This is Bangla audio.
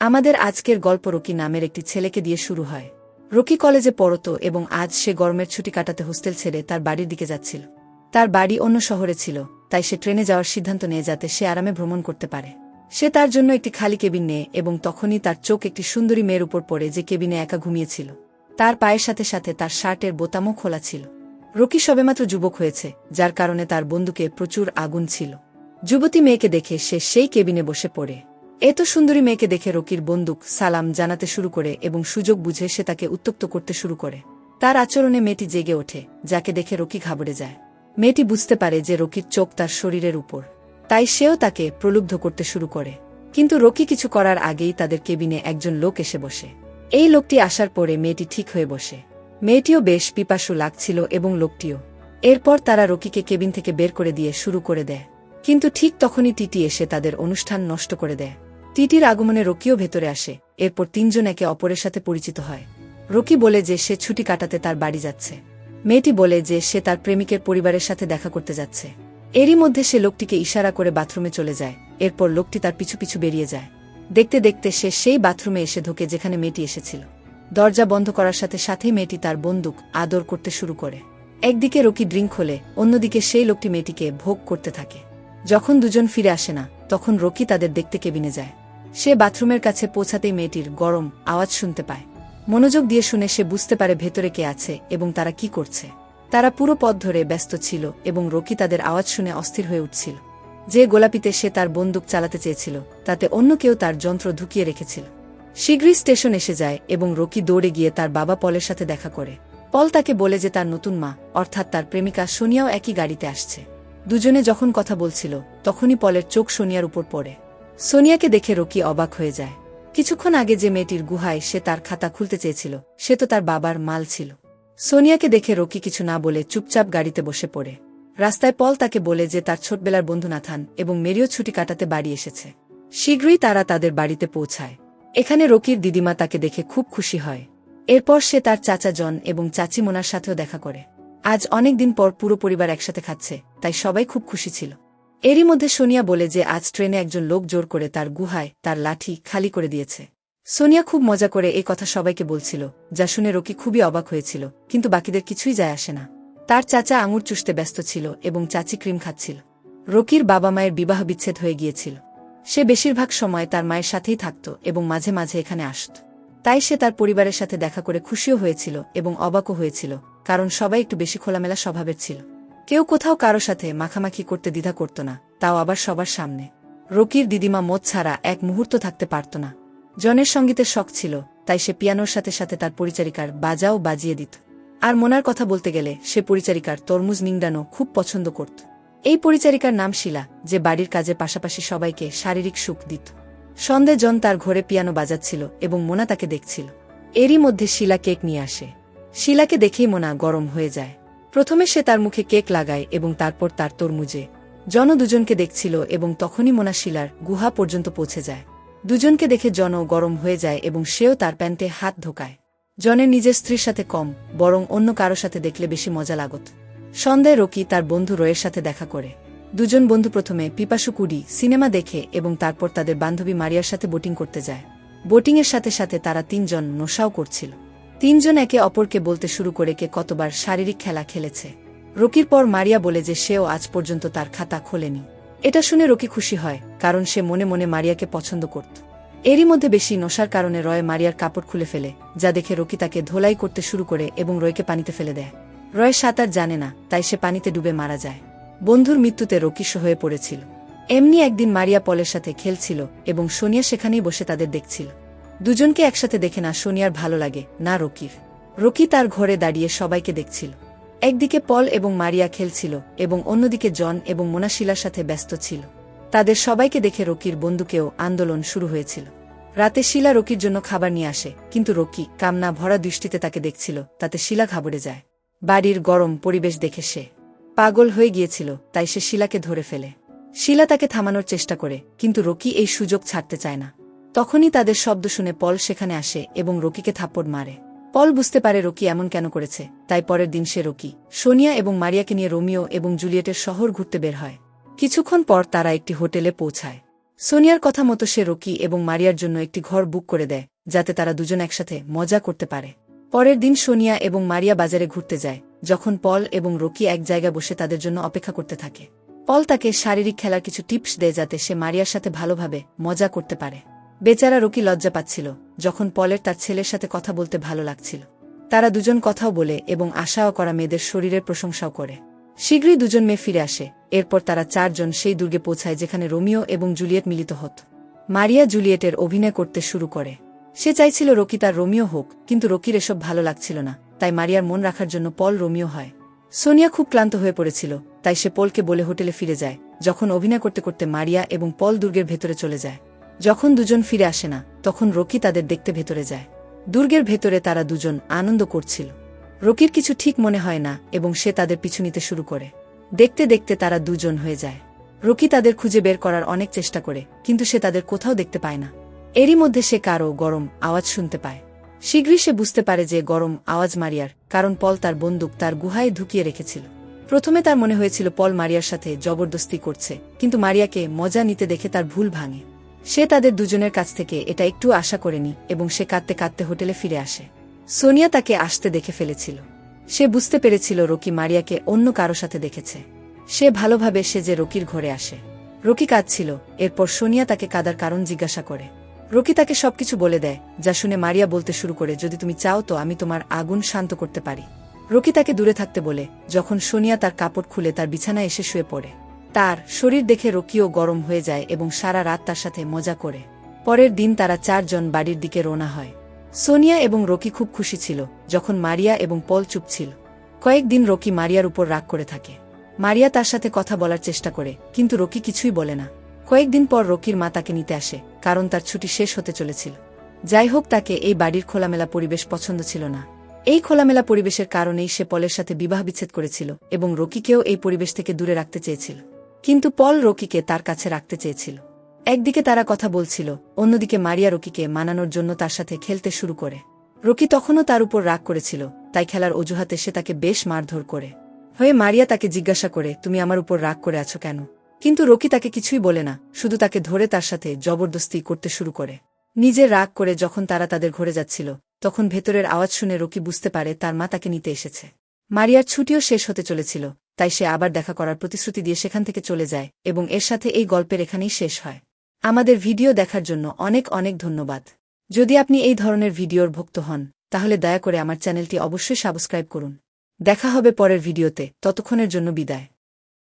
আমাদের আজকের গল্প রকি নামের একটি ছেলেকে দিয়ে শুরু হয়। রকি কলেজে পড়ত এবং আজ সে গরমের ছুটি কাটাতে হোস্টেল ছেড়ে তার বাড়ির দিকে যাচ্ছিল। তার বাড়ি অন্য শহরে ছিল, তাই সে ট্রেনে যাওয়ার সিদ্ধান্ত নিয়ে যাতে সে আরামে ভ্রমণ করতে পারে। সে তার জন্য একটি খালি কেবিন নেয় এবং তখনই তার চোখ একটি সুন্দরী মেয়ের উপর পড়ে যে কেবিনে একা ঘুমিয়েছিল। তার পায়ের সাথে সাথে তার শার্টের বোতামও খোলা ছিল। রকি সবেমাত্র যুবক হয়েছে, যার কারণে তার বন্দুকে প্রচুর আগুন ছিল। যুবতী মেয়েকে দেখে সে সেই কেবিনে বসে পড়ে। এত সুন্দরী মেয়েকে দেখে রকির বন্দুক, সালাম জানাতে শুরু করে এবং সুযোগ বুঝে সে তাকে উত্তক্ত করতে শুরু করে। তার আচরণে মেয়েটি জেগে ওঠে, যাকে দেখে রকি ঘাবড়ে যায়। মেয়েটি বুঝতে পারে যে রকির চোখ তার শরীরের উপর। তাই সেও তাকে প্রলুব্ধ করতে শুরু করে। কিন্তু রকি কিছু করার আগেই তাদের কেবিনে একজন লোক এসে বসে। এই লোকটি আসার পরে মেয়েটি ঠিক হয়ে বসে। মেয়েটিও বেশ পিপাসু লাগছিল এবং লোকটিও। এরপর তারা রকিকে কেবিন থেকে বের করে দিয়ে শুরু করে দেয়। কিন্তু ঠিক তখনই টিটি এসে তাদের অনুষ্ঠান নষ্ট করে দেয়। টিটির আগমনে রকিও ভেতরে আসে, এরপর তিনজন একে অপরের সাথে পরিচিত হয়। রকি বলে যে সে ছুটি কাটাতে তার বাড়ি যাচ্ছে। মেয়েটি বলে যে সে তার প্রেমিকের পরিবারের সাথে দেখা করতে যাচ্ছে। এরই মধ্যে সে লোকটিকে ইশারা করে বাথরুমে চলে যায়, এরপর লোকটি তার পিছু পিছু বেরিয়ে যায়। দেখতে দেখতে সে সেই বাথরুমে এসে ঢোকে যেখানে মেয়েটি এসেছিল। দরজা বন্ধ করার সাথে সাথেই মেয়েটি তার বন্দুক আদর করতে শুরু করে। একদিকে রকি ড্রিঙ্ক খোলে, অন্যদিকে সেই লোকটি মেয়েটিকে ভোগ করতে থাকে। যখন দুজন ফিরে আসে না, তখন রকি তাদের দেখতে কেবিনে যায়। সে বাথরুমের কাছে পৌঁছাতেই মেয়েটির গরম আওয়াজ শুনতে পায়। মনোযোগ দিয়ে শুনে সে বুঝতে পারে ভেতরে কে আছে এবং তারা কি করছে। তারা পুরো পথ ধরে ব্যস্ত ছিল এবং রকি তাদের আওয়াজ শুনে অস্থির হয়ে উঠছিল। যে গোলাপিতে সে তার বন্দুক চালাতে চেয়েছিল, তাতে অন্য কেউ তার যন্ত্র ঢুকিয়ে রেখেছিল। শীঘ্রই স্টেশন এসে যায় এবং রকি দৌড়ে গিয়ে তার বাবা পলের সাথে দেখা করে। পল তাকে বলে যে তার নতুন মা, অর্থাৎ তার প্রেমিকা সোনিয়াও একই গাড়িতে আসছে। দুজনে যখন কথা বলছিল, তখনই পলের চোখ সোনিয়ার উপর পড়ে। সোনিয়াকে দেখে রকি অবাক হয়ে যায়। কিছুক্ষণ আগে যে মেয়েটির গুহায় সে তার খাতা খুলতে চেয়েছিল, সে তো তার বাবার মাল ছিল। সোনিয়াকে দেখে রকি কিছু না বলে চুপচাপ গাড়িতে বসে পড়ে। রাস্তায় পল তাকে বলে যে তার ছোটবেলার বন্ধু নাথান এবং মেরিও ছুটি কাটাতে বাড়ি এসেছে। শীঘ্রই তারা তাদের বাড়িতে পৌঁছায়। এখানে রকির দিদিমা তাকে দেখে খুব খুশি হয়। এরপর সে তার চাচা জন এবং চাচি মোনার সাথেও দেখা করে। আজ অনেক দিন পর পুরো পরিবার একসাথে খাচ্ছে, তাই সবাই খুব খুশি ছিল। এরই মধ্যে সোনিয়া বলে যে আজ ট্রেনে একজন লোক জোর করে তার গুহায় তার লাঠি খালি করে দিয়েছে। সোনিয়া খুব মজা করে এই কথা সবাইকে বলছিল, যা শুনে রকি খুবই অবাক হয়েছিল, কিন্তু বাকিদের কিছুই যায় আসে না। তার চাচা আঙুর চুষতে ব্যস্ত ছিল এবং চাচি ক্রিম খাচ্ছিল। রকির বাবা মায়ের বিবাহ বিচ্ছেদ হয়ে গিয়েছিল। সে বেশিরভাগ সময় তার মায়ের সাথেই থাকত এবং মাঝে মাঝে এখানে আসত। তাই সে তার পরিবারের সাথে দেখা করে খুশিও হয়েছিল এবং অবাকও হয়েছিল, কারণ সবাই একটু বেশি খোলামেলা স্বভাবের ছিল। কেউ কোথাও কারও সাথে মাখামাখি করতে দ্বিধা করত না, তাও আবার সবার সামনে। রকির দিদিমা মদ ছাড়া এক মুহূর্ত থাকতে পারত না। জনের সঙ্গীতের শখ ছিল, তাই সে পিয়ানোর সাথে সাথে তার পরিচারিকার বাজাও বাজিয়ে দিত। আর মোনার কথা বলতে গেলে সে পরিচারিকার তরমুজ নিংডানো খুব পছন্দ করত। এই পরিচারিকার নাম শিলা, যে বাড়ির কাজের পাশাপাশি সবাইকে শারীরিক সুখ দিত। সন্ধে জন তার ঘরে পিয়ানো বাজাচ্ছিল এবং মোনা তাকে দেখছিল। এরই মধ্যে শিলা কেক নিয়ে আসে। শিলাকে দেখেই মোনা গরম হয়ে যায়। প্রথমে সে তার মুখে কেক লাগায় এবং তারপর তার তরমুজে। জন দুজনকে দেখছিল এবং তখনই মোনা শিলার গুহা পর্যন্ত পৌঁছে যায়। দুজনকে দেখে জন গরম হয়ে যায় এবং সেও তার প্যান্টে হাত ঢোকায়। জনের নিজের স্ত্রীর সাথে কম, বরং অন্য কারও সাথে দেখলে বেশি মজা লাগত। সন্ধ্যায় রকি তার বন্ধু রয়ের সাথে দেখা করে। দুজন বন্ধু প্রথমে পিপাসু কুডি সিনেমা দেখে এবং তারপর তাদের বান্ধবী মারিয়ার সাথে বোটিং করতে যায়। বোটিংয়ের সাথে সাথে তারা তিনজন নশাও করছিল। তিনজন একে অপরকে বলতে শুরু করে কে কতবার শারীরিক খেলা খেলেছে। রকির পর মারিয়া বলে যে সেও আজ পর্যন্ত তার খাতা খোলেনি। এটা শুনে রকি খুশি হয়, কারণ সে মনে মনে মারিয়াকে পছন্দ করত। এরই মধ্যে বেশি নশার কারণে রয় মারিয়ার কাপড় খুলে ফেলে, যা দেখে রকি তাকে ধোলাই করতে শুরু করে এবং রয়কে পানিতে ফেলে দেয়। রয় সাঁতার জানে না, তাই সে পানিতে ডুবে মারা যায়। বন্ধুর মৃত্যুতে রকিস হয়ে পড়েছিল। এমনি একদিন মারিয়া পলের সাথে খেলছিল এবং সোনিয়া সেখানেই বসে তাদের দেখছিল। দুজনকে একসাথে দেখে না সোনিয়ার ভালো লাগে, না রকির। রকি তার ঘরে দাঁড়িয়ে সবাইকে দেখছিল। একদিকে পল এবং মারিয়া খেলছিল এবং অন্যদিকে জন এবং মোনাশিলার সাথে ব্যস্ত ছিল। তাদের সবাইকে দেখে রকির বন্ধুকেও আন্দোলন শুরু হয়েছিল। রাতে শিলা রকির জন্য খাবার নিয়ে আসে, কিন্তু রকি কামনা ভরা দৃষ্টিতে তাকে দেখছিল, তাতে শিলা ঘাবড়ে যায়। বাড়ির গরম পরিবেশ দেখে সে পাগল হয়ে গিয়েছিল, তাই সে শিলাকে ধরে ফেলে। শিলা তাকে থামানোর চেষ্টা করে, কিন্তু রকি এই সুযোগ ছাড়তে চায় না। তখনই তাদের শব্দ শুনে পল সেখানে আসে এবং রকিকে থাপ্পড় মারে। পল বুঝতে পারে রকি এমন কেন করেছে, তাই পরের দিন সে রকি, সোনিয়া এবং মারিয়াকে নিয়ে রোমিও এবং জুলিয়েটের শহর ঘুরতে বের হয়। কিছুক্ষণ পর তারা একটি হোটেলে পৌঁছায়। সোনিয়ার কথা মতো সে রকি এবং মারিয়ার জন্য একটি ঘর বুক করে দেয়, যাতে তারা দুজন একসাথে মজা করতে পারে। পরের দিন সোনিয়া এবং মারিয়া বাজারে ঘুরতে যায়, যখন পল এবং রকি এক জায়গায় বসে তাদের জন্য অপেক্ষা করতে থাকে। পল তাকে শারীরিক খেলার কিছু টিপস দেয় যাতে সে মারিয়ার সাথে ভালোভাবে মজা করতে পারে। বেচারা রকি লজ্জা পাচ্ছিল, যখন পলের তার ছেলের সাথে কথা বলতে ভালো লাগছিল। তারা দুজন কথাও বলে এবং আশাও করা মেয়েদের শরীরের প্রশংসাও করে। শীঘ্রই দুজন মেয়ে ফিরে আসে, এরপর তারা চারজন সেই দুর্গে পৌঁছায় যেখানে রোমিও এবং জুলিয়েট মিলিত হত। মারিয়া জুলিয়েটের অভিনয় করতে শুরু করে। সে চাইছিল রকি তার রোমিও হোক, কিন্তু রকির এসব ভালো লাগছিল না, তাই মারিয়ার মন রাখার জন্য পল রোমিও হয়। সোনিয়া খুব ক্লান্ত হয়ে পড়েছিল, তাই সে পলকে বলে হোটেলে ফিরে যায়, যখন অভিনয় করতে করতে মারিয়া এবং পল দুর্গের ভেতরে চলে যায়। যখন দুজন ফিরে আসে না, তখন রকি তাদের দেখতে ভেতরে যায়। দুর্গের ভেতরে তারা দুজন আনন্দ করছিল। রকির কিছু ঠিক মনে হয় না এবং সে তাদের পিছু নিতে শুরু করে। দেখতে দেখতে তারা দুজন হয়ে যায়। রকি তাদের খুঁজে বের করার অনেক চেষ্টা করে, কিন্তু সে তাদের কোথাও দেখতে পায় না। এরই মধ্যে সে কারও গরম আওয়াজ শুনতে পায়। শীঘ্রই সে বুঝতে পারে যে গরম আওয়াজ মারিয়ার, কারণ পল তার বন্দুক তার গুহায় ঢুকিয়ে রেখেছিল। প্রথমে তার মনে হয়েছিল পল মারিয়ার সাথে জবরদস্তি করছে, কিন্তু মারিয়াকে মজা নিতে দেখে তার ভুল ভাঙে। সে তাদের দুজনের কাছ থেকে এটা একটু আশা করেনি এবং সে কাঁদতে কাঁদতে হোটেলে ফিরে আসে। সোনিয়া তাকে আসতে দেখে ফেলেছিল। সে বুঝতে পেরেছিল রকি মারিয়াকে অন্য কারও সাথে দেখেছে। সে ভালোভাবে সে যে রকির ঘরে আসে। রকি কাঁদছিল, এরপর সোনিয়া তাকে কাদার কারণ জিজ্ঞাসা করে। রকি তাকে সবকিছু বলে দেয়, যা শুনে মারিয়া বলতে শুরু করে, যদি তুমি চাও তো আমি তোমার আগুন শান্ত করতে পারি। রকি তাকে দূরে থাকতে বলে, যখন সোনিয়া তার কাপড় খুলে তার বিছানায় এসে শুয়ে পড়ে। তার শরীর দেখে রকিও গরম হয়ে যায় এবং সারা রাত তার সাথে মজা করে। পরের দিন তারা চারজন বাড়ির দিকে রোনা হয়। সোনিয়া এবং রকি খুব খুশি ছিল, যখন মারিয়া এবং পল চুপ ছিল। কয়েকদিন রকি মারিয়ার উপর রাগ করে থাকে। মারিয়া তার সাথে কথা বলার চেষ্টা করে, কিন্তু রকি কিছুই বলে না। কয়েকদিন পর রকির মা তাকে নিতে আসে, কারণ তার ছুটি শেষ হতে চলেছিল। যাই হোক, তাকে এই বাড়ির খোলামেলা পরিবেশ পছন্দ ছিল না। এই খোলামেলা পরিবেশের কারণেই সে পলের সাথে বিবাহ বিচ্ছেদ করেছিল এবং রকিকেও এই পরিবেশ থেকে দূরে রাখতে চেয়েছিল। কিন্তু পল রকিকে তার কাছে রাখতে চেয়েছিল। একদিকে তারা কথা বলছিল, অন্যদিকে মারিয়া রকিকে মানানোর জন্য তার সাথে খেলতে শুরু করে। রকি তখনও তার উপর রাগ করেছিল, তাই খেলার অজুহাতে সে তাকে বেশ মারধর করে। হয়ে মারিয়া তাকে জিজ্ঞাসা করে, তুমি আমার উপর রাগ করে আছো কেন? কিন্তু রকি তাকে কিছুই বলে না, শুধু তাকে ধরে তার সাথে জবরদস্তি করতে শুরু করে। নিজের রাগ করে যখন তারা তাদের ঘরে যাচ্ছিল, তখন ভেতরের আওয়াজ শুনে রকি বুঝতে পারে তার মা তাকে নিতে এসেছে। মারিয়ার ছুটিও শেষ হতে চলেছিল তাই সে আবার দেখা করার প্রতিশ্রুতি দিয়ে সেখান থেকে চলে যায় এবং এর সাথে এই গল্পের এখানেই শেষ হয়। আমাদের ভিডিও দেখার জন্য অনেক অনেক ধন্যবাদ। যদি আপনি এই ধরনের ভিডিওর ভক্ত হন, তাহলে দয়া করে আমার চ্যানেলটি অবশ্যই সাবস্ক্রাইব করুন। দেখা হবে পরের ভিডিওতে। ততক্ষণের জন্য বিদায়।